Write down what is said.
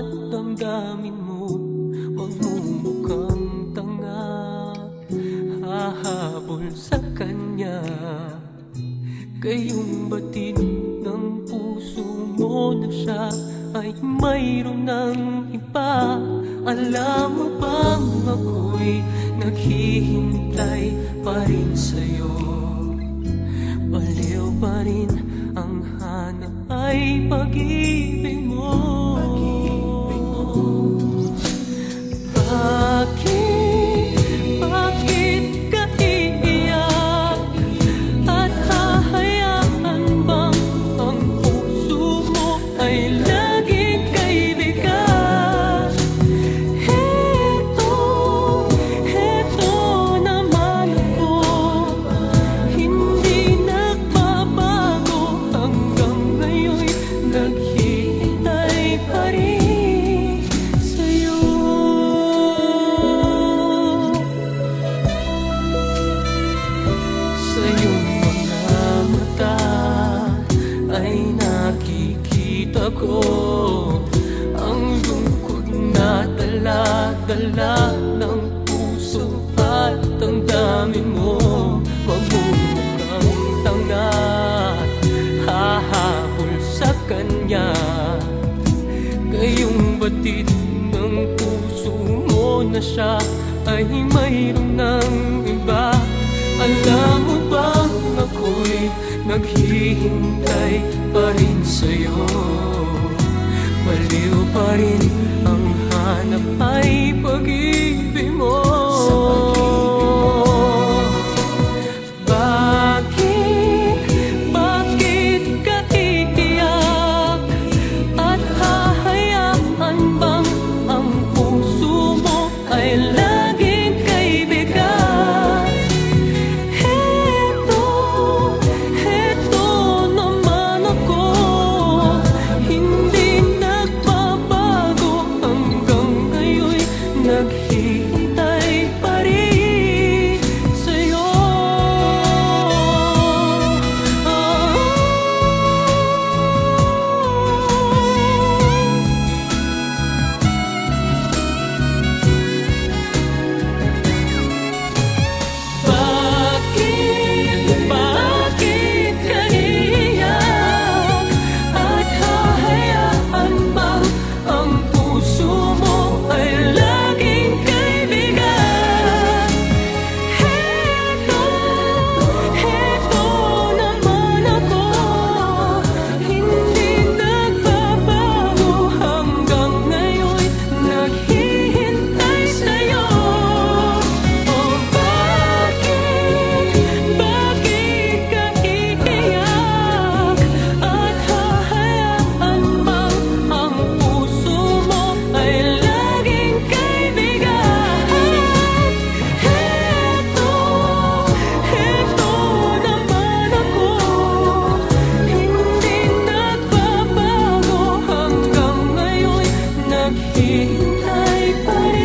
at damdamin mo. Magmumukhang tanga. Hahabol sa kanya. Kayong batid ng puso mo na siya Ay mayroon ng iba. Alam mo bang ako'y naghihintay pa rin sa'yo? Baliw pa rin ang hanap ay pag-ibig nakikita ko. Ang lungkot na dala-dala ng puso at ang dami mo. Magmumukhang tanga hahabol sa kanya. Ngayong batid ng puso mo na siya ay mayroon ng iba Alam mo bang ako'y naghihintay pa rin sa'yo Baliw pa rin ang hanap ay pag-ibig ไห้ไป